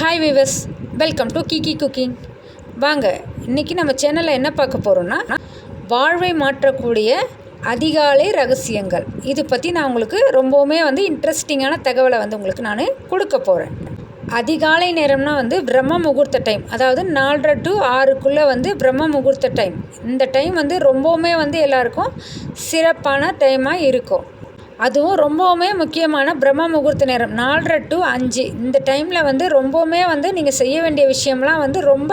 Hi viewers welcome to Kiki cooking வாங்க இன்றைக்கி நம்ம சேனலில் என்ன பார்க்க போகிறோன்னா வாழ்வை மாற்றக்கூடிய அதிகாலை ரகசியங்கள். இது பற்றி நான் உங்களுக்கு ரொம்பவுமே வந்து இன்ட்ரெஸ்டிங்கான தகவலை வந்து உங்களுக்கு நான் கொடுக்க போகிறேன் அதிகாலை நேரம்னா வந்து பிரம்ம முகூர்த்த டைம் அதாவது நாலரை டு ஆறுக்குள்ளே வந்து பிரம்ம முகூர்த்த டைம் இந்த டைம் வந்து ரொம்பவுமே வந்து எல்லாருக்கும் சிறப்பான டைமாக இருக்கும். அதுவும் ரொம்பவுமே முக்கியமான பிரம்ம முகூர்த்த நேரம் நாலரை டு அஞ்சு. இந்த டைமில் வந்து ரொம்பவுமே வந்து நீங்கள் செய்ய வேண்டிய விஷயம்லாம் வந்து ரொம்ப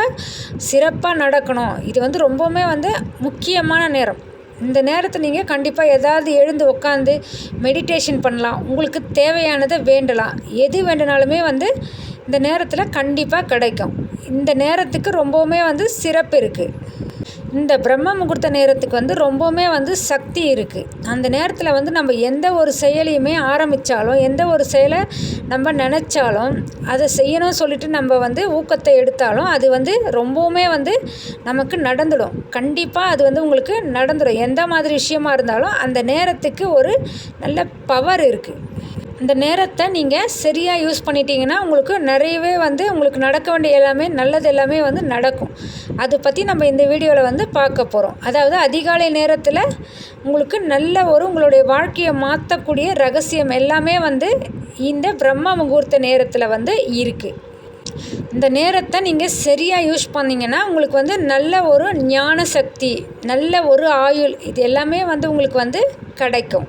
சிறப்பாக நடக்கணும். இது வந்து ரொம்பவுமே வந்து முக்கியமான நேரம். இந்த நேரத்தை நீங்கள் கண்டிப்பாக ஏதாவது எழுந்து உட்காந்து மெடிடேஷன் பண்ணலாம். உங்களுக்கு தேவையானதை வேண்டலாம். எது வேண்டுனாலுமே வந்து இந்த நேரத்தில் கண்டிப்பாக கிடைக்கும். இந்த நேரத்துக்கு ரொம்பவுமே வந்து சிறப்பு இருக்குது இந்த பிரம்ம முகூர்த்த நேரத்துக்கு வந்து ரொம்பவுமே வந்து சக்தி இருக்குது அந்த நேரத்தில் வந்து நம்ம எந்த ஒரு செயலையுமே ஆரம்பித்தாலும் எந்த ஒரு செயலை நம்ம நினச்சாலும் அதை செய்யணும்னு சொல்லிட்டு நம்ம வந்து ஊக்கத்தை எடுத்தாலும் அது வந்து ரொம்பவுமே வந்து நமக்கு நடந்துடும். கண்டிப்பாக அது வந்து உங்களுக்கு நடந்துடும். எந்த மாதிரி விஷயமா இருந்தாலும் அந்த நேரத்துக்கு ஒரு நல்ல பவர் இருக்குது இந்த நேரத்தை நீங்கள் சரியாக யூஸ் பண்ணிட்டீங்கன்னா உங்களுக்கு நிறையவே வந்து உங்களுக்கு நடக்க வேண்டிய எல்லாமே நல்லது எல்லாமே வந்து நடக்கும். அதை பற்றி நம்ம இந்த வீடியோவில் வந்து பார்க்க போகிறோம் அதாவது அதிகாலை நேரத்தில் உங்களுக்கு நல்ல ஒரு உங்களுடைய வாழ்க்கையை மாற்றக்கூடிய ரகசியம் எல்லாமே வந்து இந்த பிரம்ம முகூர்த்த நேரத்தில் வந்து இருக்குது இந்த நேரத்தை நீங்கள் சரியாக யூஸ் பண்ணிங்கன்னா உங்களுக்கு வந்து நல்ல ஒரு ஞான சக்தி நல்ல ஒரு ஆயுள் இது எல்லாமே வந்து உங்களுக்கு வந்து கிடைக்கும்.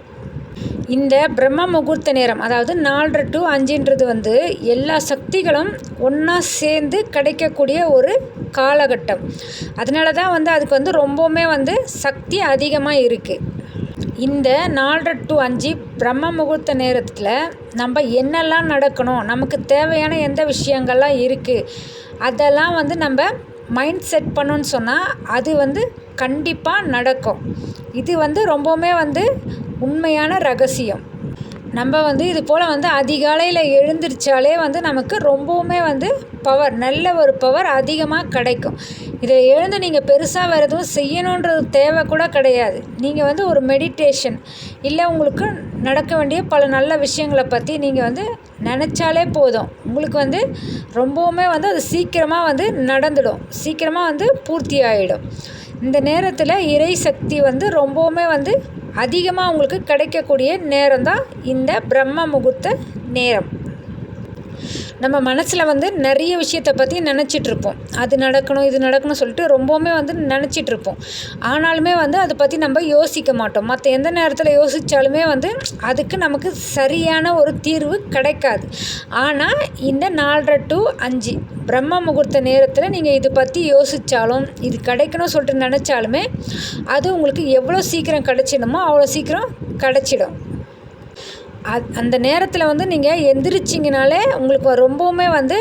இந்த பிரம்ம முகூர்த்த நேரம் அதாவது நாலரை டு அஞ்சுன்றது வந்து எல்லா சக்திகளும் ஒன்றா சேர்ந்து கிடைக்கக்கூடிய ஒரு காலகட்டம். அதனால தான் வந்து அதுக்கு வந்து ரொம்பவுமே வந்து சக்தி அதிகமாக இருக்குது இந்த நாலரை டு அஞ்சு பிரம்ம முகூர்த்த நேரத்தில் நம்ம என்னெல்லாம் நடக்கணும் நமக்கு தேவையான எந்த விஷயங்கள்லாம் இருக்குது அதெல்லாம் வந்து நம்ம மைண்ட் செட் பண்ணோன்னு சொன்னால் அது வந்து கண்டிப்பாக நடக்கும். இது வந்து ரொம்பவுமே வந்து உண்மையான ரகசியம். நம்ம வந்து இது போல் வந்து அதிகாலையில் எழுந்திரிச்சாலே வந்து நமக்கு ரொம்பவுமே வந்து பவர் நல்ல ஒரு பவர் அதிகமாக கிடைக்கும். இதை எழுந்து நீங்கள் பெருசாக வேறு எதுவும் செய்யணுன்றது தேவை கூட கிடையாது. நீங்கள் வந்து ஒரு மெடிடேஷன் இல்லை உங்களுக்கு நடக்க வேண்டிய பல நல்ல விஷயங்களை பற்றி நீங்கள் வந்து நினச்சாலே போதும். உங்களுக்கு வந்து ரொம்பவுமே வந்து அது சீக்கிரமாக வந்து நடந்துடும். சீக்கிரமாக வந்து பூர்த்தி ஆகிடும் இந்த நேரத்தில் இறை சக்தி வந்து ரொம்பவுமே வந்து அதிகமாக உங்களுக்கு கிடைக்கக்கூடிய நேரம் தான் இந்த பிரம்ம முகூர்த்த நேரம். நம்ம மனசில் வந்து நிறைய விஷயத்தை பற்றி நினச்சிட்ருப்போம் அது நடக்கணும் இது நடக்கணும் சொல்லிட்டு ரொம்பவுமே வந்து நினச்சிட்ருப்போம் ஆனாலுமே வந்து அதை பற்றி நம்ம யோசிக்க மாட்டோம். மற்ற எந்த நேரத்தில் யோசித்தாலுமே வந்து அதுக்கு நமக்கு சரியான ஒரு தீர்வு கிடைக்காது. ஆனால் இந்த நாலரை டு அஞ்சு பிரம்ம முகூர்த்த நேரத்தில் நீங்கள் இதை பற்றி யோசித்தாலும் இது கிடைக்கணும் சொல்லிட்டு நினச்சாலுமே அது உங்களுக்கு எவ்வளோ சீக்கிரம் கிடைச்சிடுமோ அவ்வளோ சீக்கிரம் கிடச்சிடும். அந்த நேரத்தில் வந்து நீங்கள் எந்திரிச்சிங்கனாலே உங்களுக்கு ரொம்பவுமே வந்து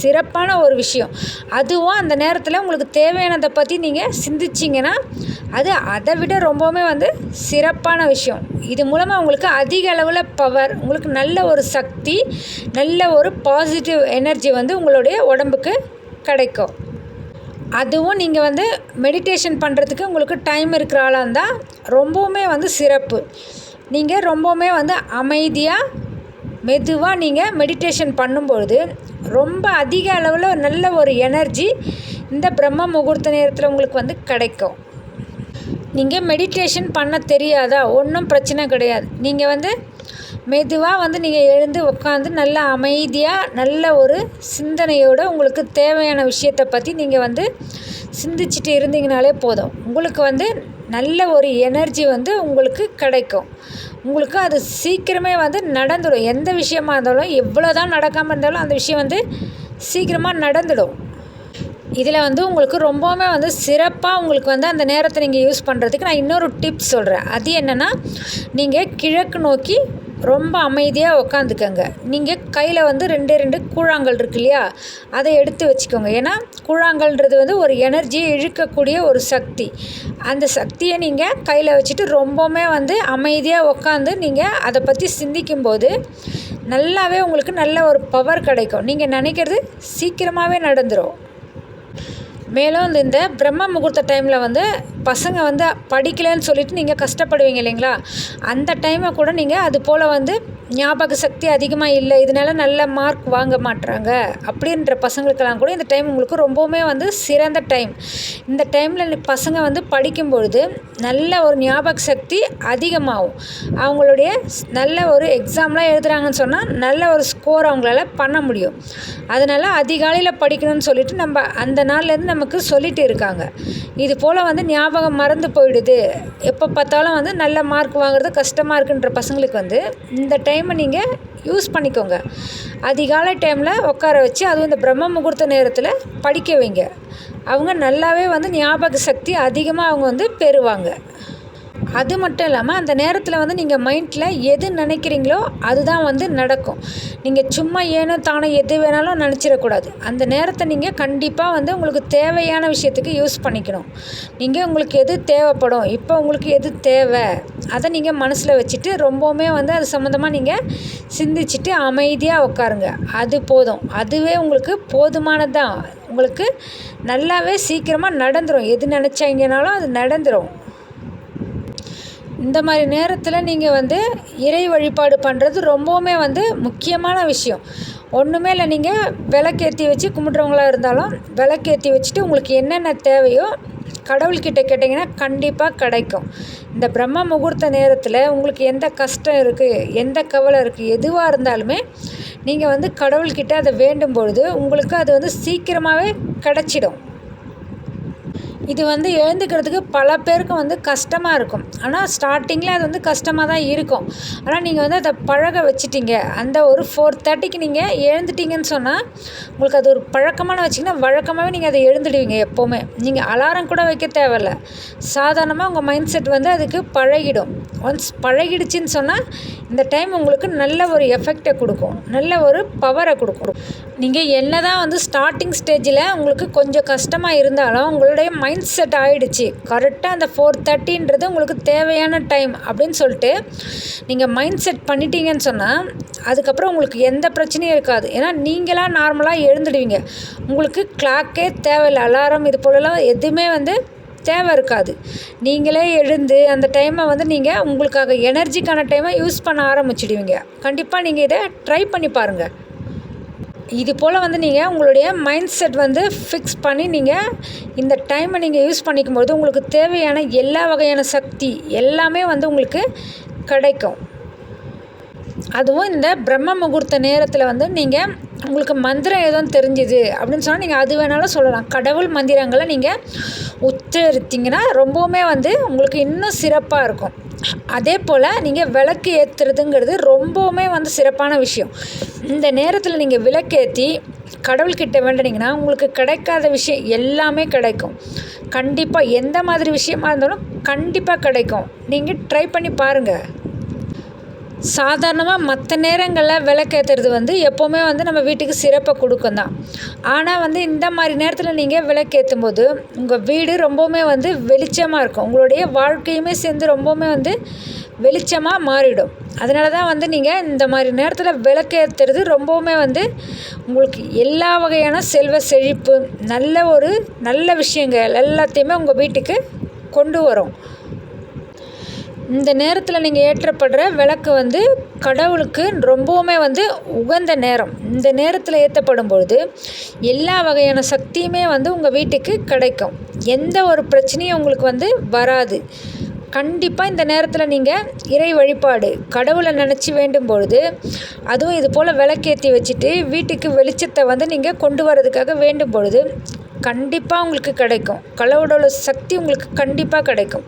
சிறப்பான ஒரு விஷயம். அதுவும் அந்த நேரத்தில் உங்களுக்கு தேவையானதை பற்றி நீங்கள் சிந்திச்சிங்கன்னா அது அதை விட ரொம்பவுமே வந்து சிறப்பான விஷயம். இது மூலமாக உங்களுக்கு அதிக அளவில் பவர் உங்களுக்கு நல்ல ஒரு சக்தி நல்ல ஒரு பாசிட்டிவ் எனர்ஜி வந்து உங்களுடைய உடம்புக்கு கிடைக்கும். அதுவும் நீங்கள் வந்து மெடிடேஷன் பண்ணுறதுக்கு உங்களுக்கு டைம் இருக்கிற ஆளாக இருந்தால் ரொம்பவுமே வந்து சிறப்பு. நீங்கள் ரொம்பவுமே வந்து அமைதியாக மெதுவாக நீங்கள் மெடிடேஷன் பண்ணும்பொழுது ரொம்ப அதிக அளவில் நல்ல ஒரு எனர்ஜி இந்த பிரம்ம முகூர்த்த நேரத்தில் உங்களுக்கு வந்து கிடைக்கும். நீங்கள் மெடிடேஷன் பண்ண தெரியாதா? ஒன்றும் பிரச்சனை கிடையாது. நீங்கள் வந்து மெதுவாக வந்து நீங்கள் எழுந்து உட்காந்து நல்ல அமைதியாக நல்ல ஒரு சிந்தனையோடு உங்களுக்கு தேவையான விஷயத்தை பற்றி நீங்கள் வந்து சிந்திச்சுட்டு இருந்தீங்கனாலே போதும். உங்களுக்கு வந்து நல்ல ஒரு எனர்ஜி வந்து உங்களுக்கு கிடைக்கும். உங்களுக்கு அது சீக்கிரமே வந்து நடந்துடும். எந்த விஷயமா இருந்தாலும் எவ்வளோ தான் நடக்காமல் இருந்தாலும் அந்த விஷயம் வந்து சீக்கிரமாக நடந்துடும். இதில் வந்து உங்களுக்கு ரொம்பவுமே வந்து சிறப்பாக உங்களுக்கு வந்து அந்த நேரத்தை நீங்கள் யூஸ் பண்ணுறதுக்கு நான் இன்னொரு டிப்ஸ் சொல்கிறேன் அது என்னென்னா நீங்கள் கிழக்கு நோக்கி ரொம்ப அமைதியாக உக்காந்துக்கங்க. நீங்கள் கையில் வந்து ரெண்டே ரெண்டு கூழாங்கல் இருக்கு இல்லையா? அதை எடுத்து வச்சுக்கோங்க. ஏன்னா கூழாங்கல்ன்றது வந்து ஒரு எனர்ஜியை இழுக்கக்கூடிய ஒரு சக்தி. அந்த சக்தியை நீங்கள் கையில் வச்சுட்டு ரொம்பவுமே வந்து அமைதியாக உக்காந்து நீங்கள் அதை பற்றி சிந்திக்கும்போது நல்லாவே உங்களுக்கு நல்ல ஒரு பவர் கிடைக்கும். நீங்கள் நினைக்கிறது சீக்கிரமாகவே நடந்துடும் மேலும் இந்த இந்த பிரம்ம முகூர்த்த டைமில் வந்து பசங்க வந்து படிக்கலைன்னு சொல்லிட்டு நீங்கள் கஷ்டப்படுவீங்க இல்லைங்களா? அந்த டைமை கூட நீங்கள் அது போல் வந்து ஞாபக சக்தி அதிகமாக இல்லை. இதனால நல்ல மார்க் வாங்க மாட்றாங்க. அப்படின்ற பசங்களுக்கெல்லாம் கூட இந்த டைம் உங்களுக்கு ரொம்பவுமே வந்து சிறந்த டைம் இந்த டைமில் பசங்க வந்து படிக்கும்பொழுது நல்ல ஒரு ஞாபக சக்தி அதிகமாகும். அவங்களுடைய நல்ல ஒரு எக்ஸாம்லாம் எழுதுகிறாங்கன்னு சொன்னால் நல்ல ஒரு ஸ்கோர் அவங்களால பண்ண முடியும். அதனால் அதிகாலையில் படிக்கணும்னு சொல்லிட்டு நம்ம அந்த நாள்லேருந்து நமக்கு சொல்லிட்டு இருக்காங்க. இது போல் வந்து ஞாபகம் மறந்து போயிடுது. எப்போ பார்த்தாலும் வந்து நல்ல மார்க் வாங்குறது கஷ்டமாக இருக்குன்ற பசங்களுக்கு வந்து இந்த டைம் நீங்கள் யூஸ் பண்ணிக்கோங்க. அதிகாலை டைமில் உட்கார வச்சு அதுவும் இந்த பிரம்ம முகூர்த்த நேரத்தில் படிக்க வைங்க. அவங்க நல்லாவே வந்து ஞாபக சக்தி அதிகமாக அவங்க வந்து பெறுவாங்க. அது மட்டும் இல்லாமல் அந்த நேரத்தில் வந்து நீங்கள் மைண்டில் எது நினைக்கிறீங்களோ அதுதான் வந்து நடக்கும். நீங்கள் சும்மா ஏனோ தானோ எது வேணாலும் நினச்சிடக்கூடாது. அந்த நேரத்தை நீங்கள் கண்டிப்பாக வந்து உங்களுக்கு தேவையான விஷயத்துக்கு யூஸ் பண்ணிக்கணும். நீங்கள் உங்களுக்கு எது தேவைப்படும் இப்போ உங்களுக்கு எது தேவை அதை நீங்கள் மனசில் வச்சுட்டு ரொம்பவுமே வந்து அது சம்மந்தமாக நீங்கள் சிந்திச்சுட்டு அமைதியாக உட்காருங்க அது போதும். அதுவே உங்களுக்கு போதுமானதுதான் உங்களுக்கு நல்லாவே சீக்கிரமாக நடந்துடும் எது நினச்சிங்கனாலும் அது நடந்துடும் இந்த மாதிரி நேரத்தில் நீங்கள் வந்து இறை வழிபாடு பண்ணுறது ரொம்பவுமே வந்து முக்கியமான விஷயம். ஒன்றுமே இல்லை நீங்கள் விளக்கேற்றி வச்சு கும்பிட்றவங்களா இருந்தாலும் விளக்கேற்றி வச்சுட்டு உங்களுக்கு என்னென்ன தேவையோ கடவுள்கிட்ட கேட்டிங்கன்னா கண்டிப்பாக கிடைக்கும். இந்த பிரம்ம முகூர்த்த நேரத்தில் உங்களுக்கு எந்த கஷ்டம் இருக்குது எந்த கவலை இருக்குது எதுவாக இருந்தாலுமே நீங்கள் வந்து கடவுள்கிட்ட அதை வேண்டும் பொழுது உங்களுக்கு அது வந்து சீக்கிரமாகவே கிடச்சிடும். இது வந்து எழுந்துக்கிறதுக்கு பல பேருக்கு வந்து கஷ்டமாக இருக்கும். ஆனால் ஸ்டார்டிங்கில் அது வந்து கஷ்டமாக தான் இருக்கும். ஆனால் நீங்கள் வந்து அதை பழக வச்சுட்டீங்க. அந்த ஒரு ஃபோர் தேர்ட்டிக்கு நீங்கள் எழுந்துட்டீங்கன்னு சொன்னால் உங்களுக்கு அது ஒரு பழக்கமான வச்சிங்கன்னா வழக்கமாகவே நீங்கள் அதை எழுந்துடுவீங்க எப்போவுமே. நீங்கள் அலாரம் கூட வைக்க தேவையில்ல. சாதாரணமாக உங்கள் மைண்ட் செட் வந்து அதுக்கு பழகிடும். ஒன்ஸ் பழகிடுச்சின்னு சொன்னால் இந்த டைம் உங்களுக்கு நல்ல ஒரு எஃபெக்டை கொடுக்கும். நல்ல ஒரு பவரை கொடுக்கும். நீங்கள் என்ன தான் வந்து ஸ்டார்டிங் ஸ்டேஜில் உங்களுக்கு கொஞ்சம் கஷ்டமாக இருந்தாலும் உங்களுடைய மைண்ட் மைண்ட் செட் ஆகிடுச்சு கரெக்டாக அந்த ஃபோர் தேர்ட்டின்றது உங்களுக்கு தேவையான டைம் அப்படின்னு சொல்லிட்டு நீங்கள் மைண்ட் செட் பண்ணிட்டீங்கன்னு சொன்னால் அதுக்கப்புறம் உங்களுக்கு எந்த பிரச்சனையும் இருக்காது. ஏன்னா நீங்களாக நார்மலாக எழுந்துடுவீங்க. உங்களுக்கு கிளாக்கே தேவையில்லை. அலாரம் இது போலலாம் எதுவுமே வந்து தேவை இருக்காது. நீங்களே எழுந்து அந்த டைமை வந்து நீங்கள் உங்களுக்காக எனர்ஜிக்கான டைமை யூஸ் பண்ண ஆரம்பிச்சிடுவீங்க. கண்டிப்பாக நீங்கள் இதை ட்ரை பண்ணி பாருங்கள் இது போல் வந்து நீங்கள் உங்களுடைய மைண்ட் செட் வந்து ஃபிக்ஸ் பண்ணி நீங்கள் இந்த டைமை நீங்கள் யூஸ் பண்ணிக்கும்போது உங்களுக்கு தேவையான எல்லா வகையான சக்தி எல்லாமே வந்து உங்களுக்கு கிடைக்கும். அதுவும் இந்த பிரம்ம முகூர்த்த நேரத்தில் வந்து நீங்கள் உங்களுக்கு மந்திரம் எதுவும் தெரிஞ்சுது அப்படின்னு சொன்னால் நீங்கள் அது வேணாலும் சொல்லலாம். கடவுள் மந்திரங்களை நீங்கள் உச்சரித்தீங்கன்னா ரொம்பவுமே வந்து உங்களுக்கு இன்னும் சிறப்பாக இருக்கும். அதே போல் நீங்கள் விளக்கு ஏற்றுறதுங்கிறது ரொம்பவுமே வந்து சிறப்பான விஷயம். இந்த நேரத்தில் நீங்கள் விளக்கேற்றி கடவுள்கிட்ட வேண்டினீங்கன்னா உங்களுக்கு கிடைக்காத விஷயம் எல்லாமே கிடைக்கும். கண்டிப்பாக எந்த மாதிரி விஷயமா இருந்தாலும் கண்டிப்பாக கிடைக்கும். நீங்கள் ட்ரை பண்ணி பாருங்கள் சாதாரணமாக மற்ற நேரங்களில் விளக்கேற்றுறது வந்து எப்போவுமே வந்து நம்ம வீட்டுக்கு சிறப்பை கொடுக்கும் தான். ஆனால் வந்து இந்த மாதிரி நேரத்தில் நீங்கள் விளக்கேற்றும் போது உங்கள் வீடு ரொம்பவுமே வந்து வெளிச்சமாக இருக்கும். உங்களுடைய வாழ்க்கையுமே சேர்ந்து ரொம்பவுமே வந்து வெளிச்சமாக மாறிடும். அதனால தான் வந்து நீங்கள் இந்த மாதிரி நேரத்தில் விளக்கேற்றுறது ரொம்பவுமே வந்து உங்களுக்கு எல்லா வகையான செல்வ செழிப்பு நல்ல ஒரு நல்ல விஷயங்கள் எல்லாத்தையுமே உங்கள் வீட்டுக்கு கொண்டு வரும். இந்த நேரத்தில் நீங்கள் ஏற்றப்படுற விளக்கு வந்து கடவுளுக்கு ரொம்பவுமே வந்து உகந்த நேரம். இந்த நேரத்தில் ஏற்றப்படும் பொழுது எல்லா வகையான சக்தியுமே வந்து உங்கள் வீட்டுக்கு கிடைக்கும். எந்த ஒரு பிரச்சனையும் உங்களுக்கு வந்து வராது. கண்டிப்பாக இந்த நேரத்தில் நீங்கள் இறை வழிபாடு கடவுளை நினச்சி வேண்டும் பொழுது அதுவும் இது போல் விளக்கேற்றி வச்சுட்டு வீட்டுக்கு வெளிச்சத்தை வந்து நீங்கள் கொண்டு வரதுக்காக வேண்டும் பொழுது கண்டிப்பாக உங்களுக்கு கிடைக்கும். கடவுளோட சக்தி உங்களுக்கு கண்டிப்பாக கிடைக்கும்.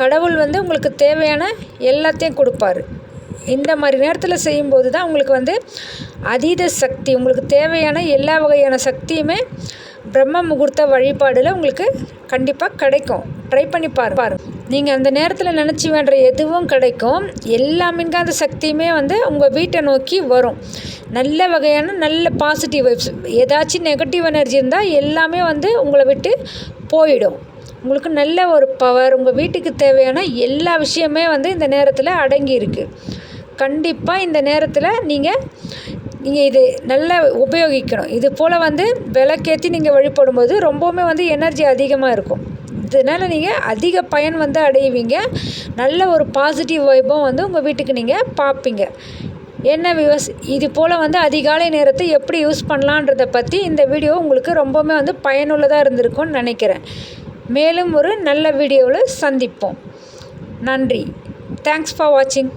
கடவுள் வந்து உங்களுக்கு தேவையான எல்லாத்தையும் கொடுப்பாரு. இந்த மாதிரி நேரத்தில் செய்யும்போது தான் உங்களுக்கு வந்து அதீத சக்தி உங்களுக்கு தேவையான எல்லா வகையான சக்தியுமே பிரம்ம முகூர்த்த வழிபாடில் உங்களுக்கு கண்டிப்பாக கிடைக்கும். ட்ரை பண்ணி பாரு. நீங்கள் அந்த நேரத்தில் நினச்சி வேண்ட எதுவும் கிடைக்கும். எல்லா மின்காந்த சக்தியுமே வந்து உங்கள் வீட்டை நோக்கி வரும். நல்ல வகையான நல்ல பாசிட்டிவ் வைப்ஸ் ஏதாச்சும் நெகட்டிவ் எனர்ஜி இருந்தால் எல்லாமே வந்து உங்களை விட்டு போயிடும். உங்களுக்கு நல்ல ஒரு பவர் உங்கள் வீட்டுக்கு தேவையான எல்லா விஷயமே வந்து இந்த நேரத்தில் அடங்கி இருக்குது கண்டிப்பாக இந்த நேரத்தில் நீங்கள் நீங்கள் இது நல்லா உபயோகிக்கணும். இது போல் வந்து விளக்கேற்றி நீங்கள் வழிபடும்போது ரொம்பவுமே வந்து எனர்ஜி அதிகமாக இருக்கும். இதனால் நீங்கள் அதிக பயன் வந்து அடைவீங்க. நல்ல ஒரு பாசிட்டிவ் வைப்பும் வந்து உங்கள் வீட்டுக்கு நீங்கள் பார்ப்பீங்க என்ன விவஸ் இது போல் வந்து அதிகாலை நேரத்தை எப்படி யூஸ் பண்ணலான்றதை பற்றி இந்த வீடியோ உங்களுக்கு ரொம்பவுமே வந்து பயனுள்ளதாக இருந்திருக்கும்னு நினைக்கிறேன். மேலும் ஒரு நல்ல வீடியோவில் சந்திப்போம். நன்றி. தேங்க்ஸ் ஃபார் வாட்சிங்